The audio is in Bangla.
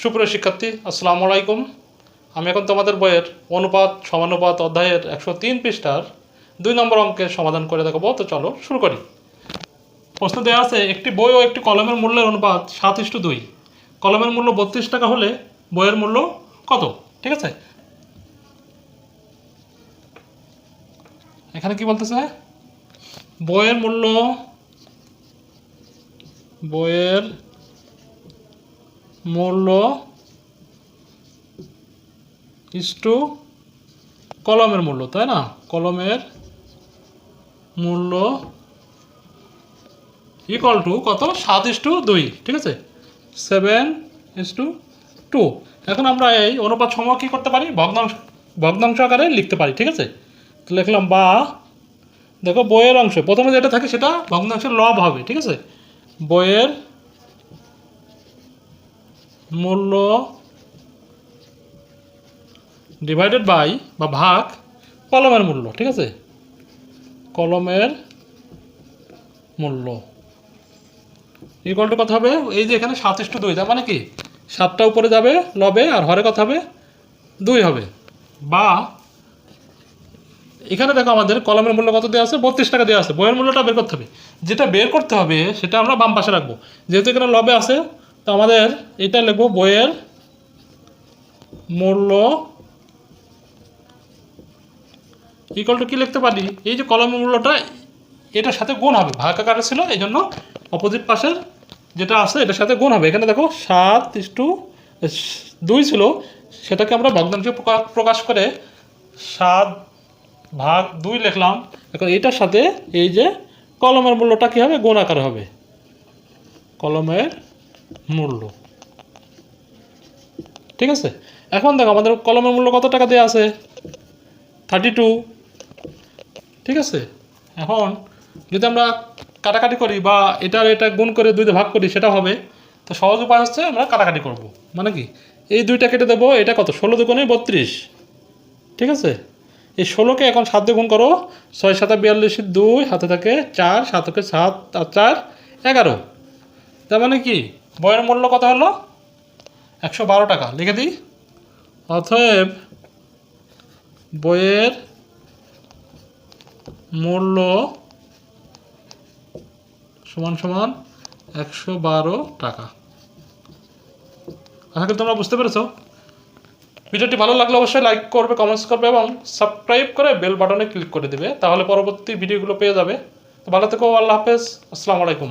সুপ্রিয় শিক্ষার্থী, আসসালামু আলাইকুম। আমি এখন তোমাদের বইয়ের অনুপাত, সমানুপাত অধ্যায়ের একশো তিন পৃষ্ঠার দুই নম্বর অঙ্কের সমাধান করে দেখাবো। তো চলো শুরু করি। প্রশ্ন দেওয়া আছে, একটি বই ও একটি কলমের মূল্যের অনুপাত সাত ইস্টু দুই। কলমের মূল্য বত্রিশ টাকা হলে বইয়ের মূল্য কত? ঠিক আছে? এখানে কি বলতেছে? বইয়ের মূল্য, বইয়ের মূল্য ইস টু কলমের মূল্য, তাই না? কলমের মূল্য ইকুয়াল টু কত? সাত ইস টু দুই, ঠিক আছে? সেভেন ইস টু এখন আমরা এই অনুপাত সমূহ কী করতে পারি? ভগ্নাংশ ভগ্নাংশ আকারে লিখতে পারি, ঠিক আছে? তো লিখলাম বা, দেখো বইয়ের অংশ, প্রথমে যেটা থাকে সেটা ভগ্নাংশের লব হবে, ঠিক আছে? বইয়ের মূল্য ডিভাইডেড বাই বা ভাগ কলমের মূল্য, ঠিক আছে? কলমের মূল্য। ইকুয়াল টু কত হবে? এই যে এখানে সাত ইস্টু দুই, তার মানে কি? সাতটা উপরে যাবে লবে, আর হরে কত হবে? দুই হবে। বা এখানে দেখো আমাদের কলমের মূল্য কত দেওয়া আছে? বত্রিশ টাকা দেওয়া আছে। বইয়ের মূল্যটা বের করতে হবে। যেটা বের করতে হবে, সেটা আমরা বাম পাশে রাখব। যেহেতু এখানে লবে আছে তো আমাদের এটা লিখব বইয়ের মূল্য। ইকুয়াল টু কী লিখতে পারি? এই যে কলমের মূল্যটা, এটার সাথে গুণ হবে। ভাগ আকারে ছিল, এই জন্য অপোজিট পাশের যেটা আছে, এটার সাথে গুণ হবে। এখানে দেখো, সাত ইস্টু দুই ছিল, সেটাকে আমরা ভগ্নাংশে প্রকা- প্রকাশ করে সাত ভাগ দুই লিখলাম। এখন এটার সাথে এই যে কলমের মূল্যটা কী হবে? গুণ আকারে হবে। কলমের মূল্য। ঠিক আছে? এখন দেখো, আমাদের কলমের মূল্য কত টাকা দেওয়া আছে? থার্টি টু ঠিক আছে? এখন যদি আমরা কাটাকাটি করি বা এটা এটা গুণ করে দুইটা ভাগ করি, সেটা হবে, তো সহজ উপায় হচ্ছে আমরা কাটাকাটি করব। মানে কি? এই দুইটা কেটে দেবো, এটা কত? ষোলো দুগুণে বত্রিশ। ঠিক আছে? এই ষোলোকে এখন সাত দিয়ে গুণ করো, ছয় সাতা বিয়াল্লিশ, দুই, হাতে থাকে চার, সাতকে সাত আর চার, এগারো। তার মানে কি? বইয়ের মূল্য কত হলো? একশো বারো টাকা। লিখে দিই। অতএব বইয়ের মূল্য সমান সমান একশো বারো টাকা। আশা করি তোমরা বুঝতে পেরেছ। ভিডিওটি ভালো লাগলে অবশ্যই লাইক করবে কমেন্টস করবে এবং সাবস্ক্রাইব করে বেল বাটনে ক্লিক করে দেবে, তাহলে পরবর্তী ভিডিওগুলো পেয়ে যাবে। তো ভালো থেকো, আল্লাহ হাফেজ। আসসালামু আলাইকুম।